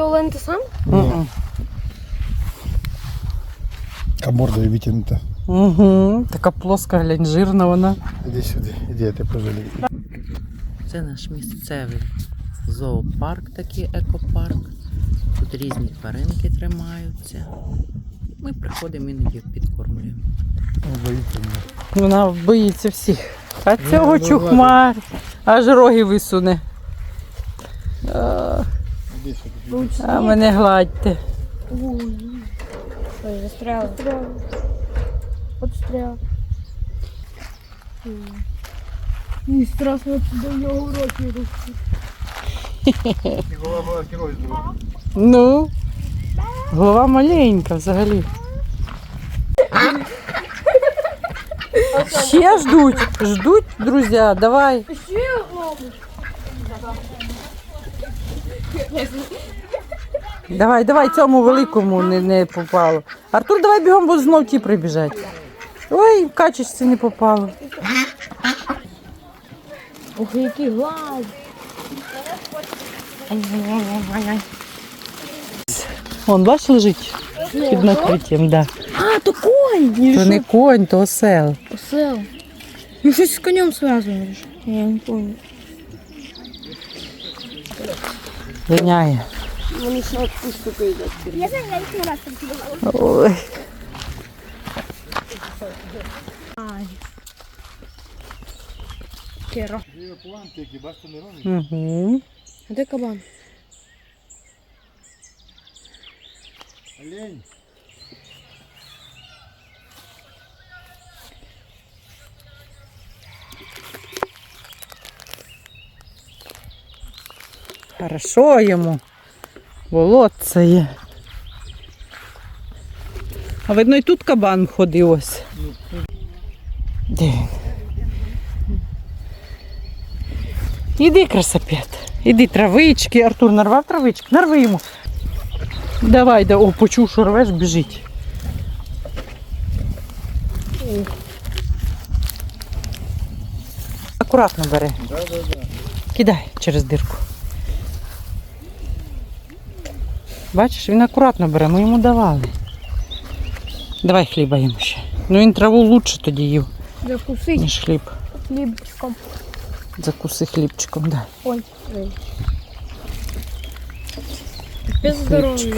Олен, ти сам? А морда витянута. Угу. Така плоска, глянь, жирна вона. Иди сюда, иди, я тебя пожалею. Це наш місцевий зоопарк, такий екопарк. Тут різні тваринки тримаються. Ми приходимо іноді підкормлюємо. Он. Вона боїться всіх. А цього ну, чухмар. Аж роги висуне. А, Иди а мене гладьте. Ой, застряла. Застряла. Застряла. Мені страшно до нього роки рухати. Голова была герой. Ну, голова маленька взагалі. Ще ждуть, ждуть, друзі, давай. Ще одному. Давай, давай, цьому великому не, не попало. Артур, давай бігом, бо знов ті прибіжать. Ой, в качечці не попало. Ух, який глаз. Вон, бач, лежить під накриттям, да. А, то конь! То не конь, то осел. Осел. Ну щось з конем зв'язано. Я не пам'ятаю. Линяє. Вони ще відпустку йдуть. Я знаю, я їх не раз так Ой. Кера. Плантики, бачите, не ровні. Угу. А де кабан? Олень. Хорошо йому. Болотце є. А видно, і тут кабан ходив ось. Де він? Іди, красапет. Іди травички. Артур нарвав травички. Нарви йому. Давай, да. О, почув, що рвеш, біжить. Акуратно бери. Кидай через дирку. Бачиш, він акуратно бере, ми йому давали. Давай хліба йому ще. Ну він траву лучше тоді їв, Закусить ніж хліб. хлібчиком. Закуси хлібчиком, дай. Ой. Без здоров'я.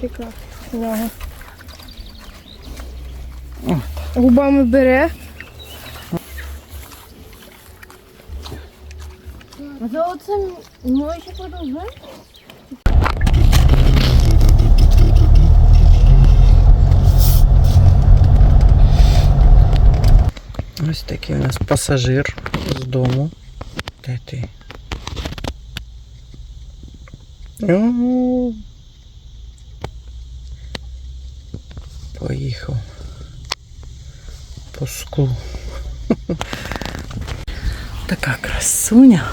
Прекрасно. Увага. Губами бере. За оцим ну ще продовжує? Ось такий у нас пасажир з дому. Де ти? О, Поїхав. По склу. Така красуня.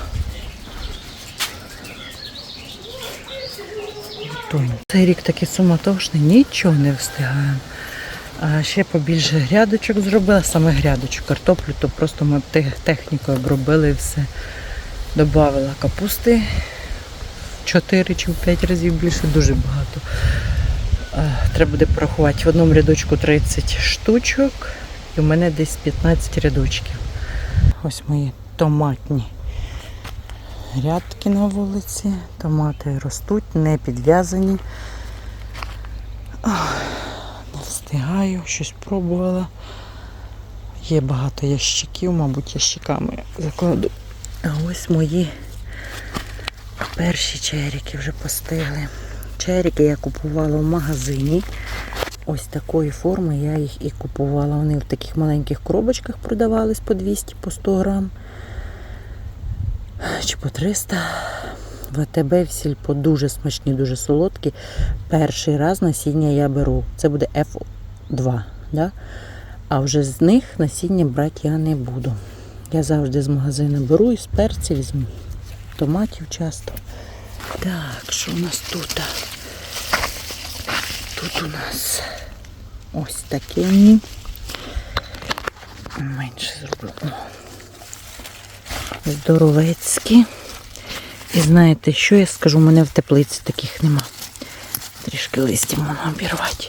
Тоня. Цей рік такий суматошний, нічого не встигаємо. А ще побільше грядочок зробила, саме грядочок, картоплю, то просто ми технікою обробили і все. Добавила капусти 4 чи в 5 разів більше, дуже багато. Треба буде порахувати в одному рядочку 30 штучок, і в мене десь 15 рядочків. Ось мої томатні грядки на вулиці. Томати ростуть, не підв'язані. Не встигаю, щось пробувала. Є багато ящиків, мабуть, ящиками закладу. А ось мої перші черіки вже постигли. Черіки я купувала в магазині. Ось такої форми я їх і купувала. Вони в таких маленьких коробочках продавались по 200, по 100 грам. Чи по 300. В АТБ в сільпо дуже смачні, дуже солодкі. Перший раз насіння я беру. Це буде F2. Да? А вже з них насіння брати я не буду. Я завжди з магазину беру і з перців, з томатів часто. Так, що у нас тут? Тут у нас ось такі. Менше зроблю. Здоровецькі. І знаєте, що я скажу? У мене в теплиці таких нема. Трішки листів можна обірвати.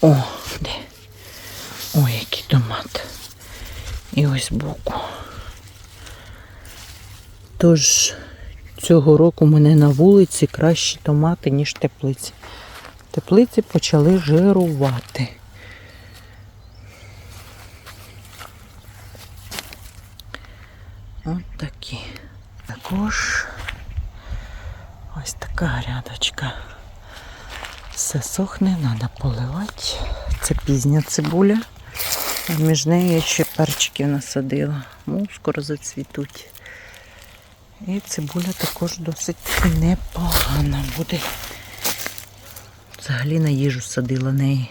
О, де? Ой, який томат. І ось боку. Тож цього року у мене на вулиці кращі томати, ніж теплиці. Теплиці почали жирувати. От такі. Також ось така грядочка. Все сохне, треба поливати. Це пізня цибуля. А між нею я ще перчиків насадила. Ну, скоро зацвітуть. І цибуля також досить непогана буде. Взагалі на їжу садила неї.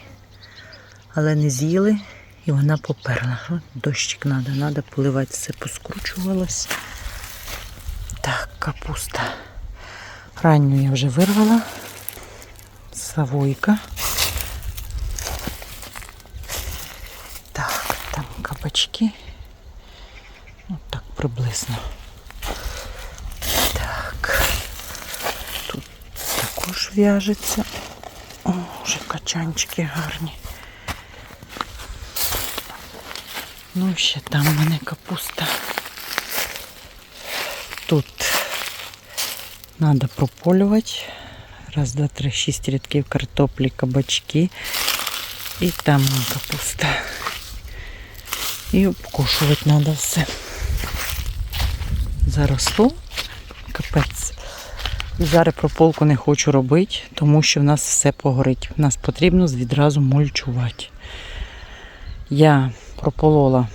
Але не з'їли і вона поперла. Дощик треба, треба поливати, все поскручувалось. Так, капуста. Ранню я вже вирвала. Савойка. Так, там кабачки. От так приблизно. Так. Тут також в'яжеться. Качанчики гарні. Ну, ще там в мене капуста. Тут треба прополювати. Раз, два, три, шість рядків картоплі, кабачки. І там капуста. І обкошувати треба все. Заросло. І зараз прополку не хочу робити, тому що в нас все погорить. В нас потрібно відразу мульчувати. Я прополола.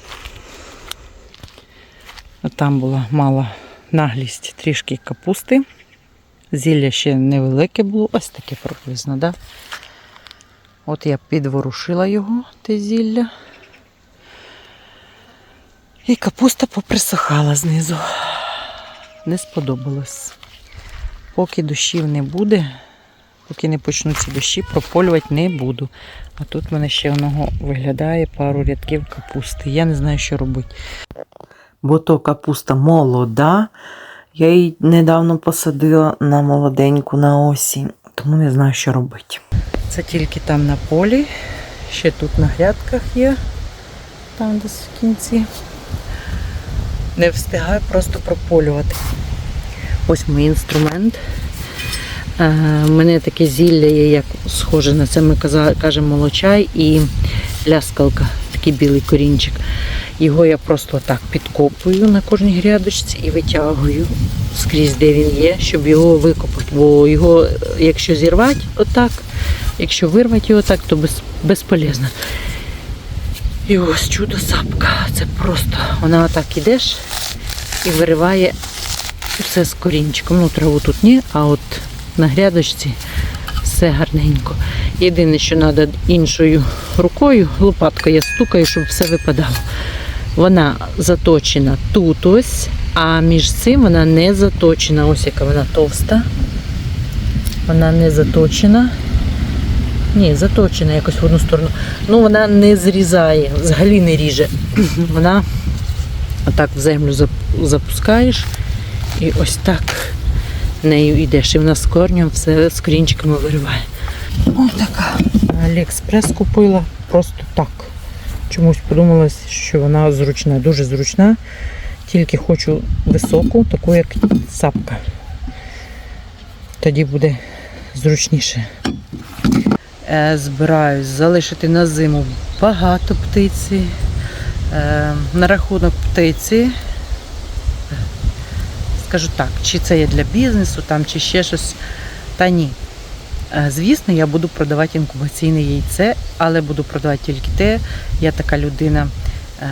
Там була мала наглість трішки капусти. Зілля ще невелике було, ось таке приблизно, да? От я підворушила його, те зілля. І капуста поприсохала знизу. Не сподобалось. Поки дощів не буде, поки не почнуться дощі, прополювати не буду. А тут в мене ще воно виглядає пару рядків капусти. Я не знаю, що робити. Бо то капуста молода. Я її недавно посадила на молоденьку на осінь, тому не знаю, що робити. Це тільки там на полі, ще тут на грядках є, там десь в кінці. Не встигаю просто прополювати. Ось мій інструмент. У мене таке зілля є, як схоже на це, ми кажемо молочай і ляскалка, такий білий корінчик. Його я просто так підкопую на кожній грядочці і витягую скрізь, де він є, щоб його викопати. Бо його, е, якщо зірвати отак, якщо вирвати його так, то без, безполезно. І ось чудо сапка. Це просто вона отак ідеш і вириває все з корінчиком. Ну, траву тут ні, а от на грядочці все гарненько. Єдине, що треба іншою рукою, лопаткою я стукаю, щоб все випадало. Вона заточена тут ось, а між цим вона не заточена. Ось яка вона товста. Вона не заточена. Ні, заточена якось в одну сторону. Ну, вона не зрізає, взагалі не ріже. Вона отак в землю запускаєш і ось так нею йдеш. І вона з корнем все з корінчиками вириває. Ось така. Аліекспрес купила просто так. Чомусь подумалось, що вона зручна, дуже зручна. Тільки хочу високу, таку як сапка. Тоді буде зручніше. Е, збираюсь залишити на зиму багато птиці. Е, на рахунок птиці, скажу так, чи це є для бізнесу, там, чи ще щось. Та ні. Е, Звісно, я буду продавати інкубаційне яйце, але буду продавати тільки те. Я така людина. е,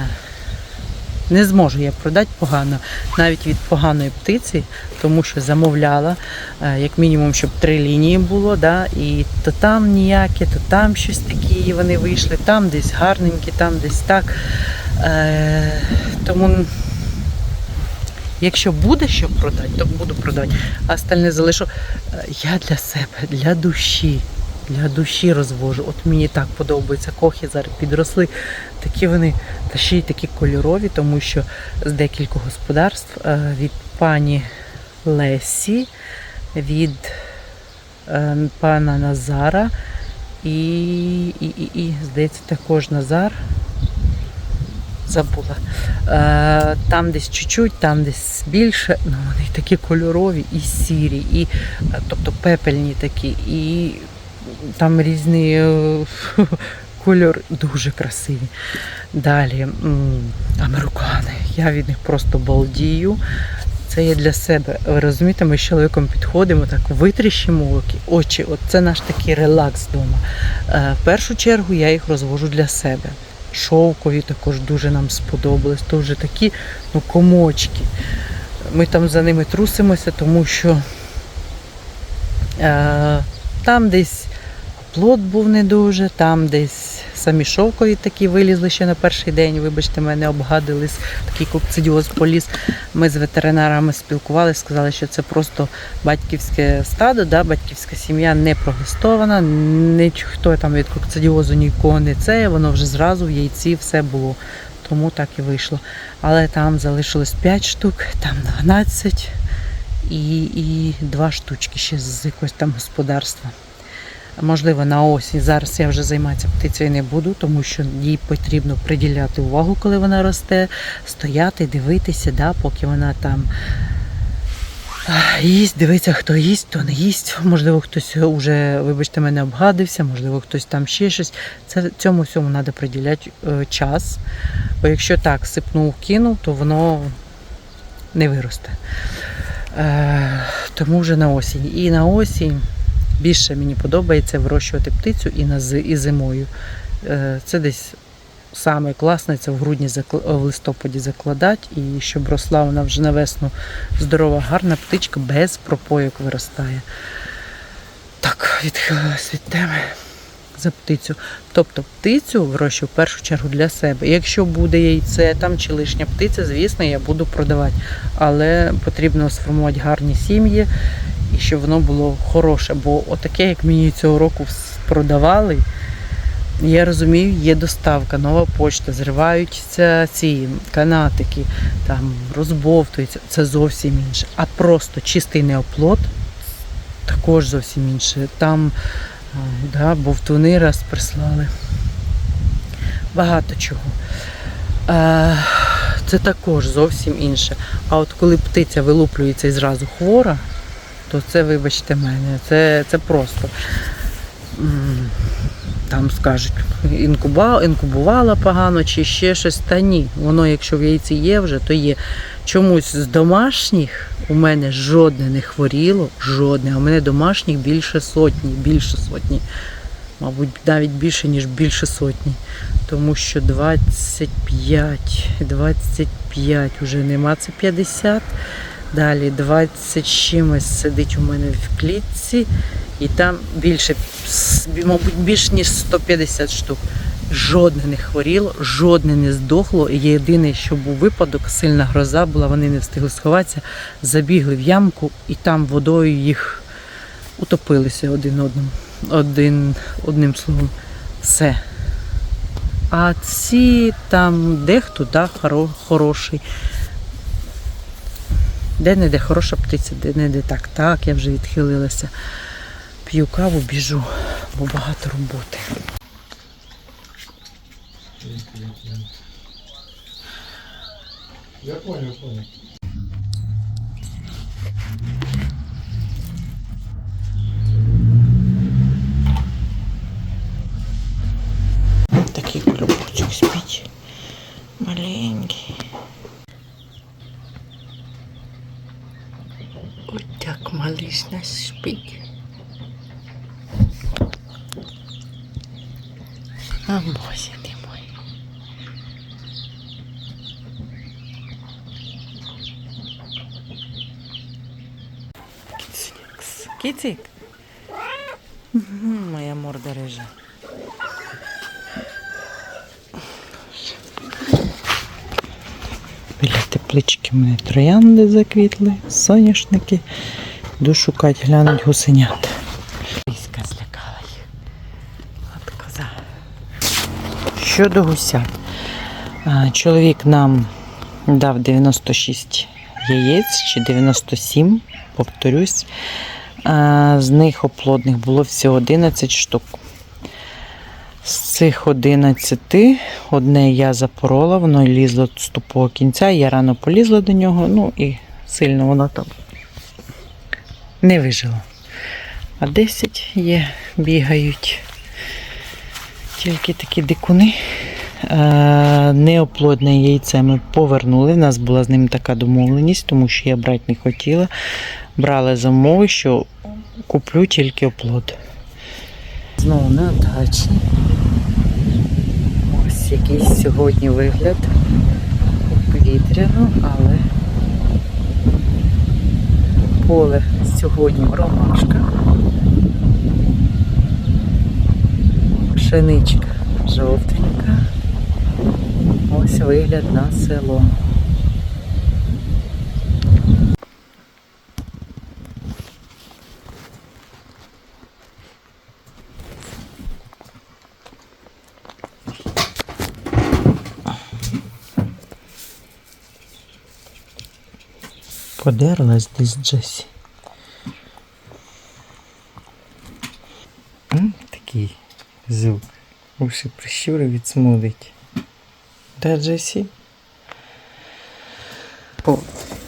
Не зможу я продати погано, навіть від поганої птиці, тому що замовляла, е, як мінімум, щоб три лінії було, да, і то там ніяке, то там щось такі, і вони вийшли, там десь гарненькі, там десь так. Тому Якщо буде що продати, то буду продати. А остальне залишу Е, я для себе, для душі. для душі розвожу. От мені так подобається. Кохи зараз підросли. Такі вони, та ще й такі кольорові, тому що з декількох господарств е, від пані Лесі, від е, пана Назара і, і, і, і здається, також Назар. Забула. Е, там десь чуть-чуть, там десь більше. Ну, вони такі кольорові і сірі, і, е, тобто пепельні такі, і там різний е, кольор дуже красиві. Далі американи. Я від них просто балдію. Це є для себе. Ви розумієте, ми з чоловіком підходимо, так витріщимо оки, очі. От це наш такий релакс вдома. В першу чергу я їх розвожу для себе. Шовкові також дуже нам сподобались. То вже такі ну, комочки. Ми там за ними трусимося, тому що е, там десь плод був не дуже, там десь самі шовкові такі вилізли ще на перший день. Вибачте, мене обгадились, такий кокцидіоз поліз. Ми з ветеринарами спілкувалися, сказали, що це просто батьківське стадо, да, батьківська сім'я не прогестована, ніхто там від кокцидіозу нікого не це, воно вже зразу в яйці все було. Тому так і вийшло. Але там залишилось 5 штук, там 12 і, і 2 штучки ще з якогось там господарства. Можливо, на осінь. Зараз я вже займатися птицею не буду, тому що їй потрібно приділяти увагу, коли вона росте, стояти, дивитися, да, поки вона там їсть, дивитися, хто їсть, хто не їсть. Можливо, хтось вже, вибачте, мене обгадився, можливо, хтось там ще щось. Це цьому всьому треба приділяти е, час. Бо якщо так сипнув, кинув, то воно не виросте. Е, тому вже на осінь. І на осінь більше мені подобається вирощувати птицю і, і зимою. Е, Це десь саме класне, це в грудні в листопаді закладати, і щоб росла вона вже на весну здорова, гарна птичка без пропойок виростає. Так, відхилилась від теми за птицю. Тобто птицю вирощую в першу чергу для себе. Якщо буде яйце там чи лишня птиця, звісно, я буду продавати. Але потрібно сформувати гарні сім'ї і щоб воно було хороше. Бо отаке, як мені цього року продавали, я розумію, є доставка, нова почта, зриваються ці канатики, там розбовтуються. Це зовсім інше. А просто чистий неоплод також зовсім інше. Там да, бовтуни раз прислали. Багато чого. Це також зовсім інше. А от коли птиця вилуплюється і зразу хвора, то це, вибачте мене, це, це просто. Там скажуть, інкуба, інкубувала погано чи ще щось. Та ні. Воно, якщо в яйці є вже, то є. Чомусь з домашніх у мене жодне не хворіло, жодне. А у мене домашніх більше сотні, більше сотні. Мабуть, навіть більше, ніж більше сотні. Тому що 25, 25 вже нема, це 50. Далі 20 чимось сидить у мене в клітці, і там більше, мабуть, більше ніж 150 штук. Жодне не хворіло, жодне не здохло. Єдине, що був випадок, сильна гроза була, вони не встигли сховатися, забігли в ямку і там водою їх утопилися один одним, один, одним словом. Все. А ці там дехто да, хоро, хороший. Де не де хороша птиця, де не де так. Так, я вже відхилилася. П'ю каву, біжу, бо багато роботи. Я понял, понял. Такий колобочок спить. Маленький. Ось так малиш наш спить. А боже ти мой. Кіцик. Кіцик. Мгм, Моя морда режа. Теплички в мене троянди заквітли, соняшники. Йду шукати, глянуть гусенят. Війська злякала їх. От коза. Щодо гуся. Чоловік нам дав 96 яєць чи 97, повторюсь. З них оплодних було всього 11 штук. З цих 11 одне я запорола, воно лізло з тупого кінця, я рано полізла до нього, ну і сильно воно там не вижило. А 10 є, бігають. Тільки такі дикуни. Е, Неоплодне яйце ми повернули. У нас була з ним така домовленість, тому що я брати не хотіла. Брали за умови, що куплю тільки оплод. Знову на Ось якийсь сьогодні вигляд. Повітряно, але поле сьогодні ромашка. Пшеничка жовтенька. Ось вигляд на село. Подерлась десь Джесі. Такий звук. Уші прищури відсмудить. Де Джесі? По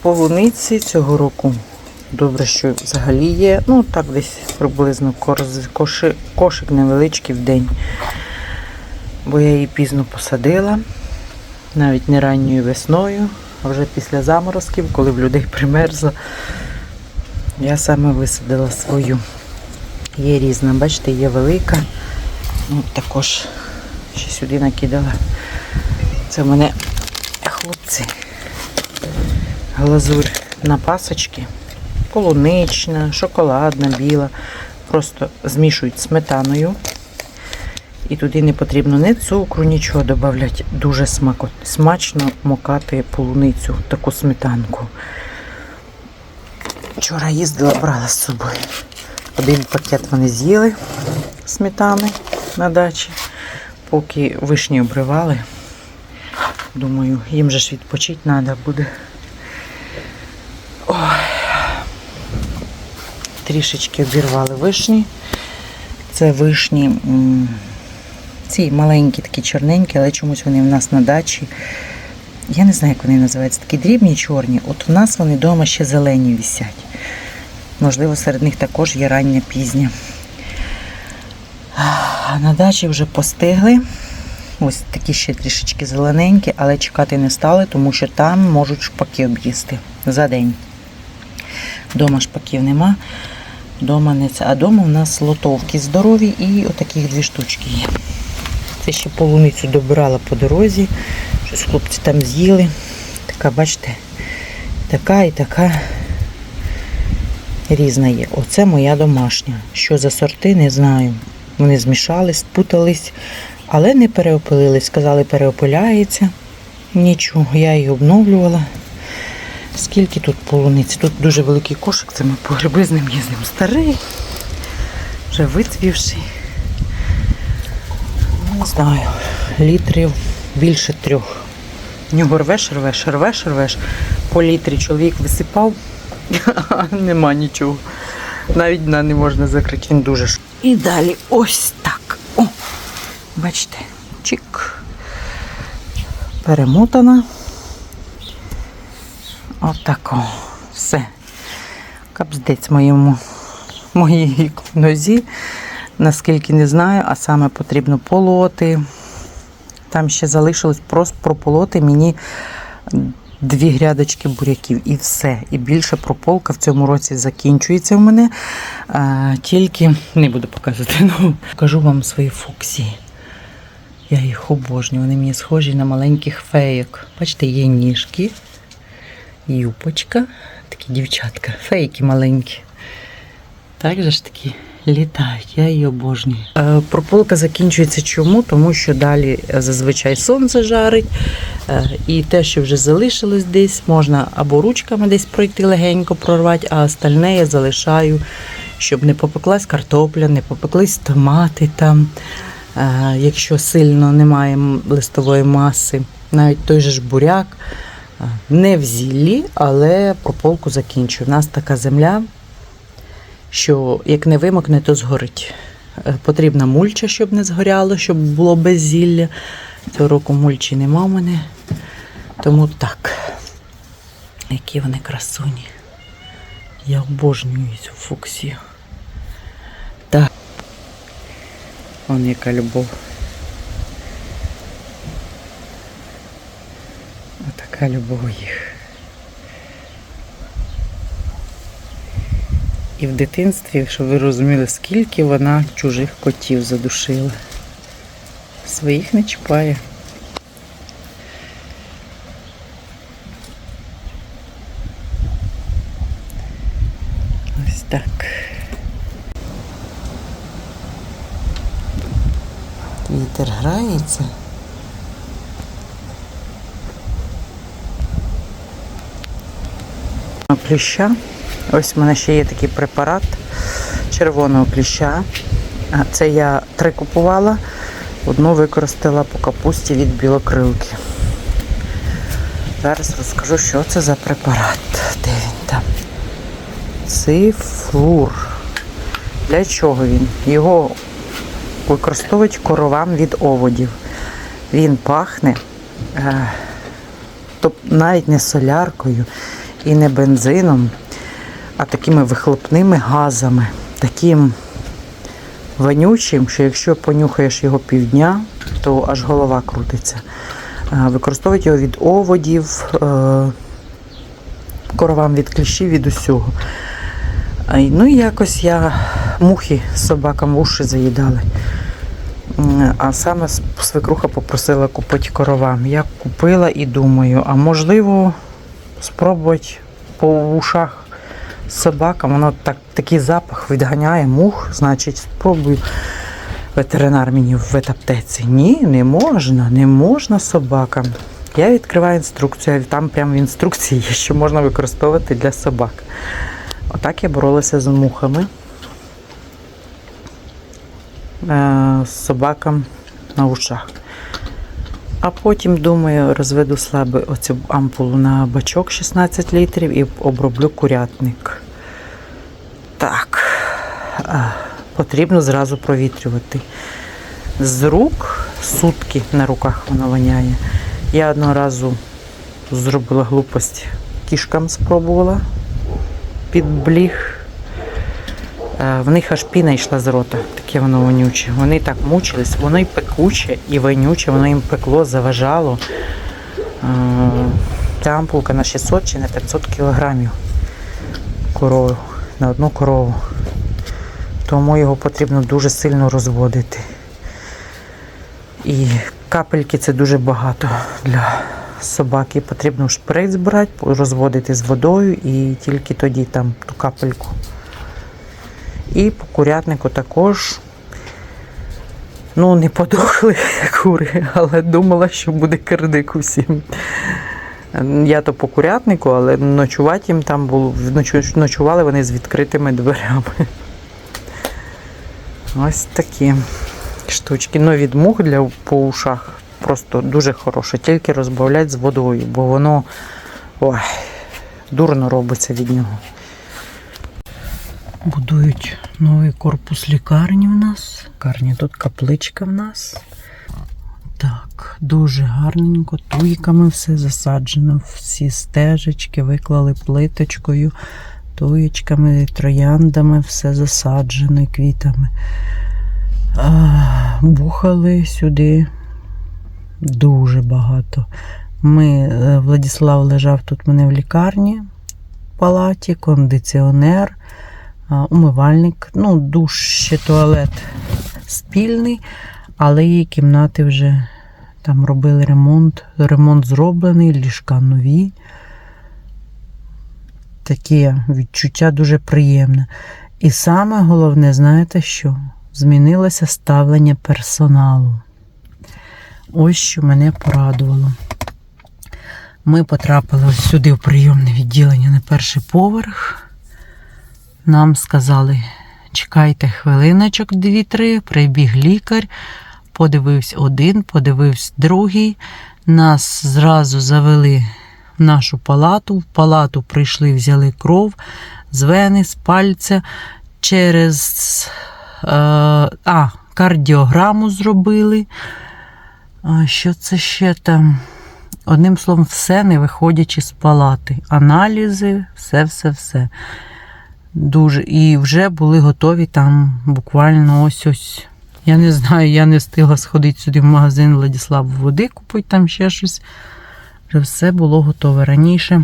полуниці цього року. Добре, що взагалі є. Ну, так десь приблизно корз- коши, кошик невеличкий в день. Бо я її пізно посадила, навіть не ранньою весною, а вже після заморозків, коли в людей примерзло, я саме висадила свою. Є різна, бачите, є велика. Ну, також ще сюди накидала. Це в мене хлопці. Глазурь на пасочки. Полунична, шоколадна, біла. Просто змішують сметаною. І туди не потрібно ні цукру, нічого додати. Дуже смако, смачно мокати полуницю, таку сметанку. Вчора їздила, брала з собою. Один пакет вони з'їли сметани на дачі, поки вишні обривали. Думаю, їм же ж відпочити треба буде. Ой. Трішечки обірвали вишні. Це вишні, ці маленькі, такі чорненькі, але чомусь вони в нас на дачі. Я не знаю, як вони називаються, такі дрібні чорні. От у нас вони вдома ще зелені висять. Можливо, серед них також є рання пізня. На дачі вже постигли. Ось такі ще трішечки зелененькі, але чекати не стали, тому що там можуть шпаки об'їсти за день. Дома шпаків нема. Дома не це. А дома у нас лотовки здорові і отаких дві штучки є. Це ще полуницю добирала по дорозі. Щось хлопці там з'їли. Така, бачите, така і така різна є. Оце моя домашня. Що за сорти, не знаю. Вони змішались, спутались, але не переопилились. Сказали, переопиляється. Нічого, я її обновлювала. Скільки тут полуниці? Тут дуже великий кошик, це ми по гриби з ним їздимо. Старий, вже вицвівший. Не знаю, літрів більше трьох. В нього рвеш, рвеш, рвеш, рвеш. По літрі чоловік висипав, а нема нічого. Навіть дна не можна закрити, він дуже. І далі ось так. О, бачите, чик. Перемотана. Отако. Все. Капздець моєму моїй нозі. Наскільки не знаю, а саме потрібно полоти. Там ще залишилось просто прополоти мені дві грядочки буряків і все. І більше прополка в цьому році закінчується в мене. А, тільки не буду показувати. Ну, покажу вам свої фуксії. Я їх обожнюю. Вони мені схожі на маленьких фейок. Бачите, є ніжки, юпочка, такі дівчатка, фейки маленькі. Так же ж такі літають, я її обожнюю. Е, прополка закінчується чому? Тому що далі е, зазвичай сонце жарить, е, і те, що вже залишилось десь, можна або ручками десь пройти легенько прорвати, а остальне я залишаю, щоб не попеклась картопля, не попеклись томати там. Якщо сильно немає листової маси, навіть той же ж буряк, не в зіллі, але прополку закінчує. У нас така земля, що як не вимокне, то згорить. Е, Потрібна мульча, щоб не згоряло, щоб було без зілля. Цього року мульчі нема в мене. Тому так. Які вони красуні. Я обожнюю цю фуксію. Так. Вон яка любов. Отака любов їх. І в дитинстві, щоб ви розуміли, скільки вона чужих котів задушила. Своїх не чіпає. Ось так. Вітер грається. Плюща. Ось в мене ще є такий препарат червоного кліща. Це я три купувала. Одну використала по капусті від білокрилки. Зараз розкажу, що це за препарат. Де він там? Цифлур. Для чого він? Його використовують коровам від оводів. Він пахне тобто навіть не соляркою і не бензином, а такими вихлопними газами, таким вонючим, що якщо понюхаєш його півдня, то аж голова крутиться. Е, Використовують його від оводів, е, коровам від кліщів, від усього. Ну і якось я мухи собакам в уші заїдали. А саме свекруха попросила купити коровам. Я купила і думаю, а можливо спробувати по ушах собакам. Воно так, такий запах відганяє мух, значить, спробую. Ветеринар мені в ветаптеці. Ні, не можна, не можна собакам. Я відкриваю інструкцію, там прямо в інструкції є, що можна використовувати для собак. Отак я боролася з мухами. Е, з собакам на ушах. А потім, думаю, розведу слабе оцю ампулу на бачок 16 літрів і оброблю курятник. Потрібно зразу провітрювати. З рук сутки на руках воно воняє. Я одного разу зробила глупость, кішкам спробувала під бліг. Е, В них аж піна йшла з рота, таке воно вонюче. Вони так мучились, воно і пекуче, і вонюче, воно їм пекло, заважало. Е, Ця ампулка на 600 чи на 500 кілограмів корову, на одну корову. Тому його потрібно дуже сильно розводити. І капельки це дуже багато для собаки. Потрібно шприц брати, розводити з водою і тільки тоді там ту капельку. І по курятнику також. Ну, не подохли кури, але думала, що буде кирдик усім. Я то по курятнику, але ночувати їм там було. Ночували вони з відкритими дверями. Ось такі штучки. Ну, від мух для по ушах просто дуже хороше. Тільки розбавлять з водою, бо воно ой, дурно робиться від нього. Будують новий корпус лікарні в нас. Лікарня тут капличка в нас. Так, дуже гарненько. Туйками все засаджено. Всі стежечки виклали плиточкою, туєчками, трояндами, все засаджено і квітами. А, бухали сюди дуже багато. Ми, е, Владислав лежав тут мене в лікарні в палаті, кондиціонер умивальник, ну, душ ще туалет спільний, але її кімнати вже там робили ремонт. Ремонт зроблений, ліжка нові. Таке відчуття дуже приємне. І саме головне, знаєте що? Змінилося ставлення персоналу. Ось що мене порадувало. Ми потрапили сюди в прийомне відділення на перший поверх. Нам сказали, чекайте хвилиночок 2-3, прибіг лікар, подивився один, подивився другий. Нас зразу завели нашу палату. В палату прийшли, взяли кров з вени, з пальця через е, а, кардіограму зробили. Що це ще там? Одним словом, все не виходячи з палати. Аналізи, все, все, все. Дуже. І вже були готові там буквально ось ось. Я не знаю, я не встигла сходити сюди в магазин Владислав води купити, там ще щось. Вже все було готове. Раніше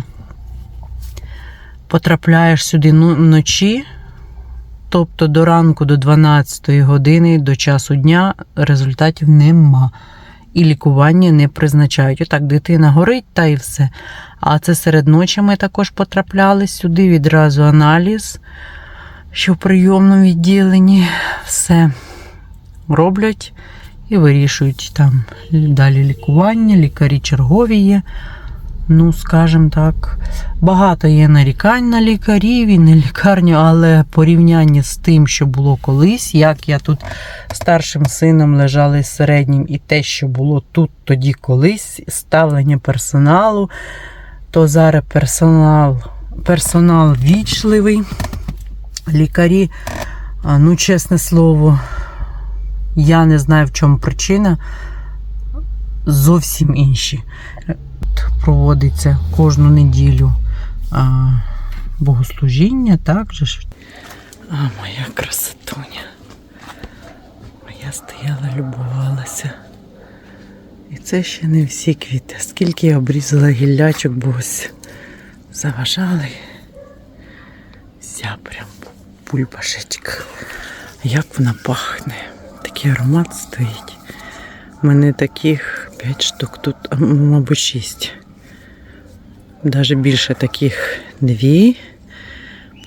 потрапляєш сюди ну- вночі, тобто до ранку, до 12 години, до часу дня результатів нема. І лікування не призначають. Отак, дитина горить та і все. А це серед ночі ми також потрапляли сюди, відразу аналіз, що в прийомному відділенні все роблять і вирішують там далі лікування, лікарі чергові є. Ну, скажімо так, багато є нарікань на лікарів і на лікарню, але порівняння з тим, що було колись, як я тут старшим сином лежала з середнім, і те, що було тут тоді колись, ставлення персоналу, то зараз персонал, персонал вічливий. Лікарі, ну, чесне слово, я не знаю, в чому причина. Зовсім інші. Проводиться кожну неділю а, богослужіння, так же ж. А моя красотуня. Я стояла, любувалася. І це ще не всі квіти. Скільки я обрізала гіллячок, бо ось заважали. Вся прям бульбашечка. Як вона пахне. Такий аромат стоїть. У мене таких 5 штук, тут, мабуть, 6. Навіть більше таких дві.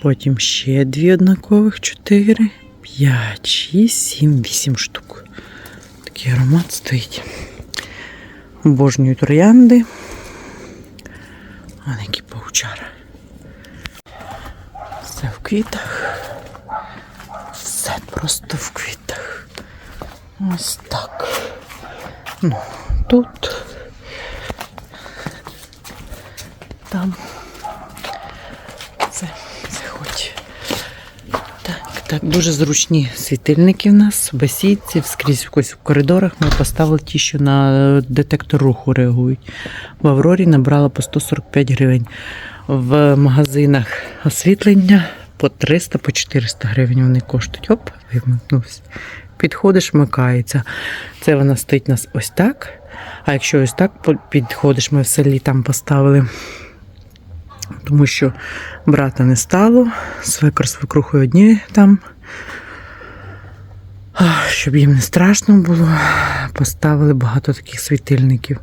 Потім ще дві однакових, 4, 5, 6, 7, 8 штук. Такий аромат стоїть. Обожнюю троянди. А які паучара. Все в квітах. Все просто в квітах. Ось так. Ну, тут. Там. Це, це хоч. Так, так, дуже зручні світильники в нас в бесідці, скрізь в коридорах ми поставили ті, що на детектор руху реагують. В Аврорі набрала по 145 гривень. В магазинах освітлення по 300 по 400 гривень вони коштують. Оп, вимкнувся. Підходиш, вмикається. Це вона стоїть у нас ось так. А якщо ось так підходиш, ми в селі там поставили. Тому що брата не стало, свекор з свекрухою одні там. Щоб їм не страшно було, поставили багато таких світильників.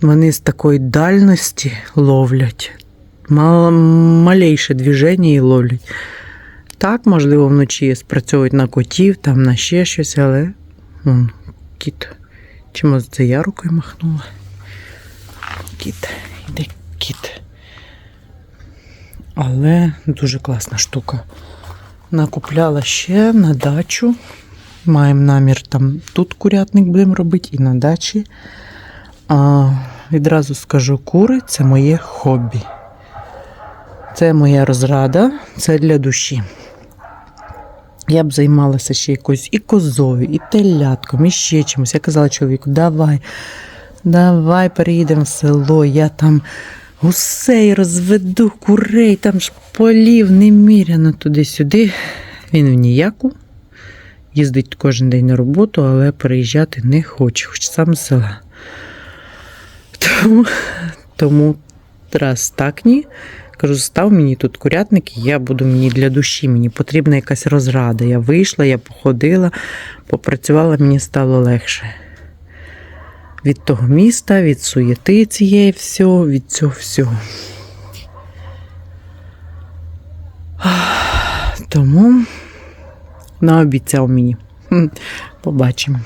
Вони з такої дальності ловлять. Мал, малейше движення і ловлять. Так, можливо, вночі спрацьовують на котів, там на ще щось, але вон, кіт. Чому це я рукою махнула? Кіт, іде кіт. Але дуже класна штука. Накупляла ще на дачу. Маємо намір там тут курятник будемо робити і на дачі. А, відразу скажу, кури це моє хобі. Це моя розрада, це для душі. Я б займалася ще якоюсь і козою, і телятком, і ще чимось. Я казала чоловіку, давай, давай переїдемо в село, я там гусей розведу, курей, там ж полів неміряно туди-сюди. Він в ніяку. Їздить кожен день на роботу, але переїжджати не хоче, хоч сам з села. Тому, тому раз так ні. Кажу, став мені тут курятник, я буду мені для душі, мені потрібна якась розрада. Я вийшла, я походила, попрацювала, мені стало легше. Від того міста, від суєти цієї всього, від цього всього. Тому наобіцяв мені. Побачимо.